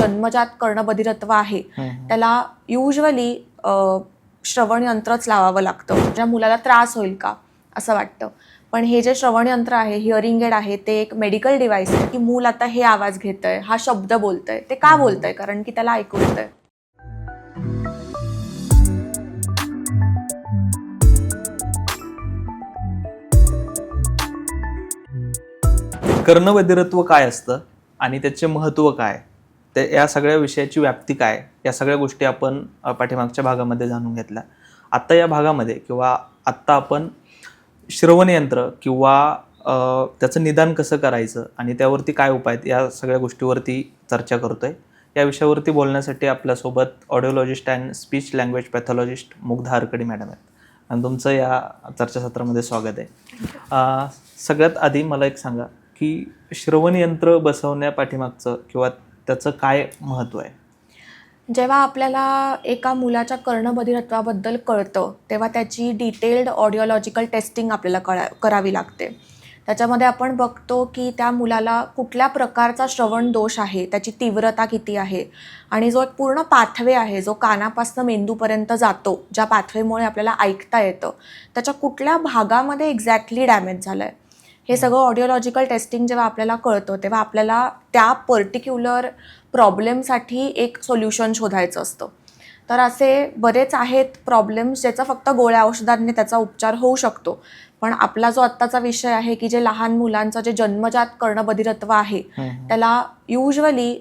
जन्मजात कर्णबधिरत्व आहे. त्याला युजली श्रवण यंत्रच लावावं लागतं. ज्या मुलाला त्रास होईल का असं वाटतं. पण हे जे श्रवण यंत्र आहे हिअरिंग एड आहे ते एक मेडिकल डिव्हाइस आहे की मूल आता हे आवाज घेत आहे हा शब्द बोलतंय. ते का बोलतंय? कारण की त्याला ऐकू येतंय. कर्णबधिरत्व काय असतं? आणि त्याचे महत्त्व काय? ते या सगळ्या विषयाची व्याप्ती काय? या सगळ्या गोष्टी आपण पाठीमागच्या भागामध्ये जाणून घेतल्या. आत्ता या भागामध्ये किंवा आत्ता आपण श्रवणयंत्र किंवा त्याचं निदान कसं करायचं आणि त्यावरती काय उपाय आहेत या सगळ्या गोष्टीवरती चर्चा करतो आहे या विषयावरती बोलण्यासाठी आपल्यासोबत audiologist and speech language pathologist Mugdha Harkadi madam आहेत. आणि तुमचं या चर्चासत्रामध्ये स्वागत आहे. सगळ्यात आधी मला एक सांगा की श्रवण यंत्र बसवण्या पाठीमागचं किंवा त्याचं काय महत्त्व आहे? जेव्हा आपल्याला एका मुलाच्या कर्णबधिरत्वाबद्दल कळतं तेव्हा त्याची डिटेल्ड ऑडिओलॉजिकल टेस्टिंग आपल्याला कळा करावी लागते. त्याच्यामध्ये आपण बघतो की त्या मुलाला कुठल्या प्रकारचा श्रवण दोष आहे त्याची तीव्रता किती आहे आणि जो एक पूर्ण पाथवे आहे जो कानापासून मेंदूपर्यंत जातो ज्या पाथवेमुळे आपल्याला ऐकता येतं त्याच्या कुठल्या भागामध्ये एक्झॅक्टली डॅमेज झालं आहे हे सगळं ऑडिओलॉजिकल टेस्टिंग जेव्हा आपल्याला कळतं तेव्हा आपल्याला त्या पर्टिक्युलर प्रॉब्लेमसाठी एक सोल्युशन शोधायचं असतं. तर असे बरेच आहेत प्रॉब्लेम्स ज्याचा फक्त गोळ्या औषधांनी त्याचा उपचार होऊ शकतो. पण आपला जो आत्ताचा विषय आहे की जे लहान मुलांचं जे जन्मजात कर्णबधिरत्व आहे त्याला युजली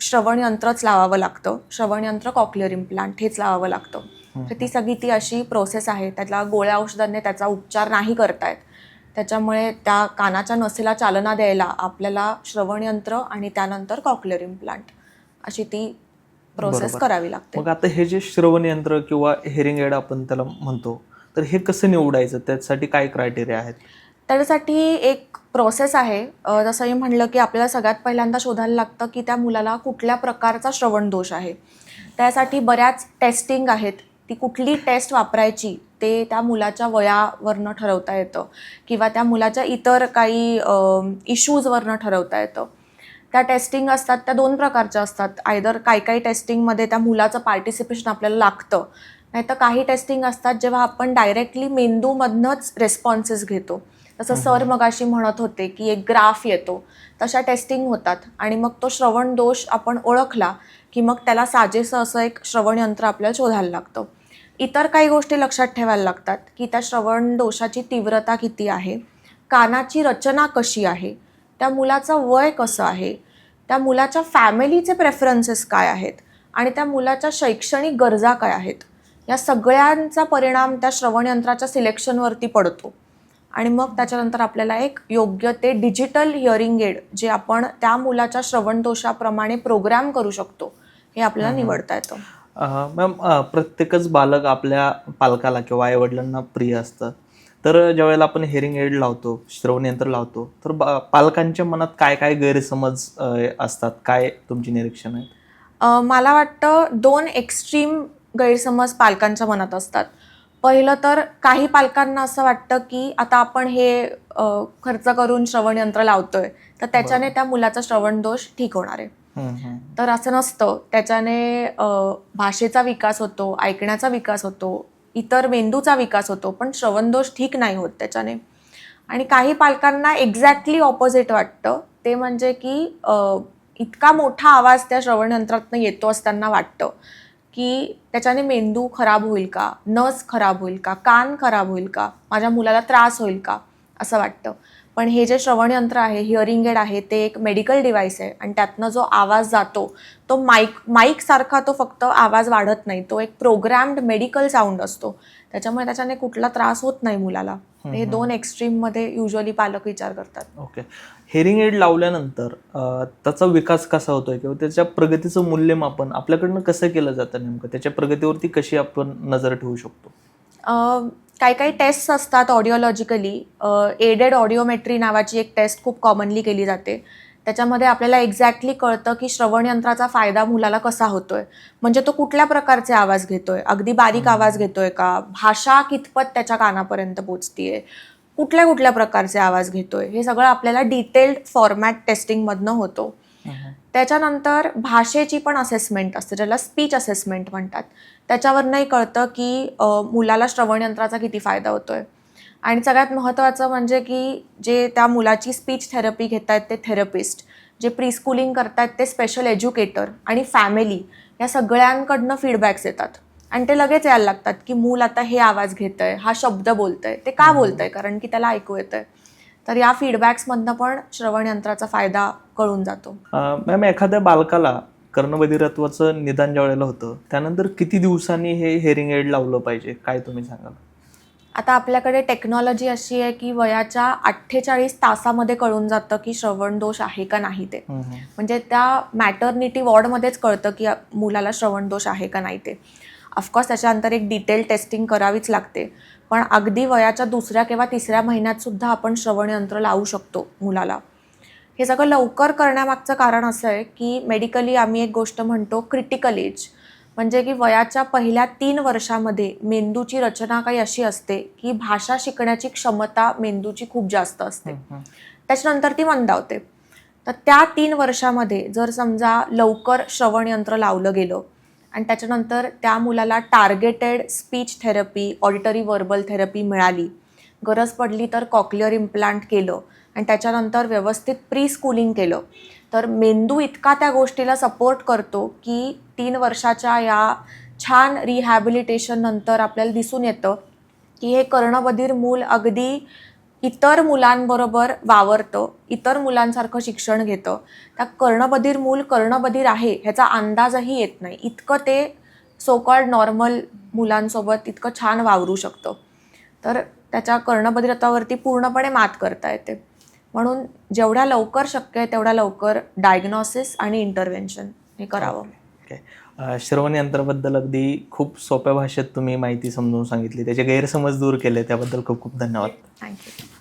श्रवण यंत्रच लावावं लागतं. श्रवण यंत्र कॉक्लिअर इम्प्लांट हेच लावावं लागतं. तर ती सगळी ती अशी प्रोसेस आहे त्याला गोळ्या औषधांनी त्याचा उपचार नाही करतायत त्याच्यामुळे त्या कानाच्या नसेला चालना द्यायला आपल्याला श्रवण यंत्र आणि त्यानंतर कॉक्लिअर इम्प्लांट अशी ती प्रोसेस. करावी लागते. मग आता हे जे श्रवण यंत्र किंवा हेरिंग एड आपण त्याला म्हणतो तर हे कसं निवडायचं? त्यासाठी काय क्रायटेरिया आहेत? त्याच्यासाठी एक प्रोसेस आहे. जसं मी म्हणलं की आपल्याला सगळ्यात पहिल्यांदा शोधायला लागतं की त्या मुलाला कुठल्या प्रकारचा श्रवण दोष आहे. त्यासाठी बऱ्याच टेस्टिंग आहेत. ती कुठली टेस्ट वापरायची ते त्या मुलाच्या वयावरनं ठरवता येतं. किंवा त्या मुलाच्या इतर काही इश्यूजवरनं ठरवता येतं. त्या टेस्टिंग असतात त्या दोन प्रकारच्या असतात. आयदर काही काही टेस्टिंगमध्ये त्या मुलाचं पार्टिसिपेशन आपल्याला लागतं. नाहीतर काही टेस्टिंग असतात जेव्हा आपण डायरेक्टली मेंदूमधनंच रेस्पॉन्सेस घेतो. जसं सर मगाशी म्हणत होते की एक ग्राफ येतो. तशा टेस्टिंग होतात. आणि मग तो श्रवण दोष आपण ओळखला की मग त्याला साजेसं असं एक श्रवण यंत्र आपल्याला शोधायला लागतं. इतर काही गोष्टी लक्षात ठेवायला लागतात की त्या श्रवण दोषाची तीव्रता किती आहे कानाची रचना कशी आहे त्या मुलाचं वय कसं आहे त्या मुलाच्या फॅमिलीचे प्रेफरन्सेस काय आहेत आणि त्या मुलाच्या शैक्षणिक गरजा काय आहेत या सगळ्यांचा परिणाम त्या श्रवणयंत्राच्या सिलेक्शनवरती पडतो. आणि मग त्याच्यानंतर आपल्याला एक योग्य ते डिजिटल हिअरिंग एड जे आपण त्या मुलाच्या श्रवण दोषाप्रमाणे प्रोग्राम करू शकतो हे आपल्याला निवडता येतं. मॅम प्रत्येकच बालक आपल्या पालकाला किंवा आईवडिलांना प्रिय असतं. तर ज्यावेळेला आपण हेरिंग एड लावतो श्रवण यंत्र लावतो तर बा- पालकांच्या मनात काय काय गैरसमज असतात? काय तुमची निरीक्षण आहेत? अ, मला वाटतं दोन एक्स्ट्रीम गैरसमज पालकांच्या मनात असतात. पहिलं तर काही पालकांना असं वाटतं की आता आपण हे खर्च करून श्रवण यंत्र लावतोय तर त्याच्याने त्या मुलाचा श्रवण दोष ठीक होणार आहे. तर असं नसतं. त्याच्याने भाषेचा विकास होतो ऐकण्याचा विकास होतो इतर मेंदूचा विकास होतो पण श्रवणदोष ठीक नाही होत त्याच्याने. आणि काही पालकांना एक्झॅक्टली ऑपोजिट वाटतं. ते म्हणजे की इतका मोठा आवाज त्या श्रवणयंत्रातनं येतो असताना वाटतं की त्याच्याने मेंदू खराब होईल का? नस खराब होईल का? कान खराब होईल का? माझ्या मुलाला त्रास होईल का? असं वाटतं. पण हे जे श्रवणयंत्र आहे हिअरिंग एड आहे ते एक मेडिकल डिव्हाइस आहे. आणि त्यातनं जो आवाज जातो तो माईक माईकसारखा तो फक्त आवाज वाढत नाही. तो एक प्रोग्राम्ड मेडिकल साऊंड असतो. त्याच्यामुळे त्याच्याने कुठला त्रास होत नाही मुलाला. हे दोन एक्स्ट्रीममध्ये युजली पालक विचार करतात. ओके. हेरिंग एड लावल्यानंतर त्याचा विकास कसा होतोय किंवा त्याच्या प्रगतीचं मूल्यमापन आपल्याकडनं कसं केलं जातं नेमकं? त्याच्या प्रगतीवरती कशी आपण नजर ठेवू शकतो? काही काही टेस्ट असतात ऑडिओलॉजिकली एडेड ऑडिओमेट्री नावाची एक टेस्ट खूप कॉमनली केली जाते. त्याच्यामध्ये आपल्याला एक्झॅक्टली कळतं की श्रवण यंत्राचा फायदा मुलाला कसा होतोय. म्हणजे तो कुठल्या प्रकारचे आवाज घेतोय. अगदी बारीक आवाज घेतोय का? भाषा कितपत त्याच्या कानापर्यंत पोचतीये? कुठल्या कुठल्या प्रकारचे आवाज घेतोय? हे सगळं आपल्याला डिटेल्ड फॉर्मॅट टेस्टिंगमधनं होतो. त्याच्यानंतर भाषेची पण असेसमेंट असते ज्याला स्पीच असेसमेंट म्हणतात. त्याच्यावरनंही कळतं की मुलाला श्रवणयंत्राचा किती फायदा होतो आहे आणि सगळ्यात महत्त्वाचं म्हणजे की जे त्या मुलाची स्पीच थेरपी घेत आहेत ते थेरपिस्ट जे प्रीस्कूलिंग करतायत ते स्पेशल एज्युकेटर आणि फॅमिली या सगळ्यांकडनं फीडबॅक्स येतात. आणि ते लगेच यायला लागतात की मूल आता हे आवाज घेत आहे हा शब्द बोलतंय. ते का बोलतंय? कारण की त्याला ऐकू येतंय. तर या फीडबॅक्समधनं पण श्रवणयंत्राचा फायदा कळून जातो. मॅम एखाद्या बालकाला कर्णबधिरत्वाचं निदान ज्या वेळेला होतं त्यानंतर किती दिवसांनी हे हेअरिंग एड लावलं पाहिजे? काय तुम्ही सांगाल? आता आपल्याकडे टेक्नॉलॉजी अशी आहे की वयाच्या अठ्ठेचाळीस तासामध्ये कळून जातं की श्रवण दोष आहे का नाही ते. म्हणजे त्या मॅटर्निटी वॉर्डमध्येच कळतं की मुलाला श्रवण दोष आहे का नाही ते. ऑफकोर्स त्याच्यानंतर एक डिटेल टेस्टिंग करावीच लागते. पण अगदी वयाच्या दुसऱ्या किंवा तिसऱ्या महिन्यात सुद्धा आपण श्रवण यंत्र लावू शकतो मुलाला. हे सगळं लवकर करण्यामागचं कारण असं आहे की मेडिकली आम्ही एक गोष्ट म्हणतो क्रिटिकल एज म्हणजे की वयाच्या पहिल्या तीन वर्षामध्ये मेंदूची रचना काही अशी असते की भाषा शिकण्याची क्षमता मेंदूची खूप जास्त असते. त्याच्यानंतर ती मंदावते. तर त्या तीन वर्षामध्ये जर समजा लवकर श्रवण यंत्र लावलं गेलं आणि त्याच्यानंतर त्या मुलाला targeted speech therapy auditory verbal therapy मिळाली. गरज पडली तर कॉक्लिअर इम्प्लांट केलं आणि त्याच्यानंतर व्यवस्थित प्री स्कूलिंग केलं. तर मेंदू इतका त्या गोष्टीला सपोर्ट करतो की तीन वर्षाच्या या छान रिहॅबिलिटेशन नंतर आपल्याला दिसून येतं की हे कर्णबधीर मूल अगदी इतर मुलांबरोबर वावरतं इतर मुलांसारखं शिक्षण घेतं त्या कर्णबधीर मूल कर्णबधीर आहे ह्याचा अंदाजही येत नाही. इतकं ते सोकॉल्ड नॉर्मल मुलांसोबत इतकं छान वावरू शकतं. तर त्याच्या कर्णबधिरत्वावरती पूर्णपणे मात करता येते. म्हणून जेवढ्या लवकर शक्य आहे तेवढ्या लवकर डायग्नॉसिस आणि इंटरव्हेन्शन हे करावं. ओके अं, श्रवण यंत्राबद्दल अगदी खूप सोप्या भाषेत तुम्ही माहिती समजून सांगितली. त्याचे गैरसमज दूर केले त्याबद्दल खूप खूप धन्यवाद. थँक्यू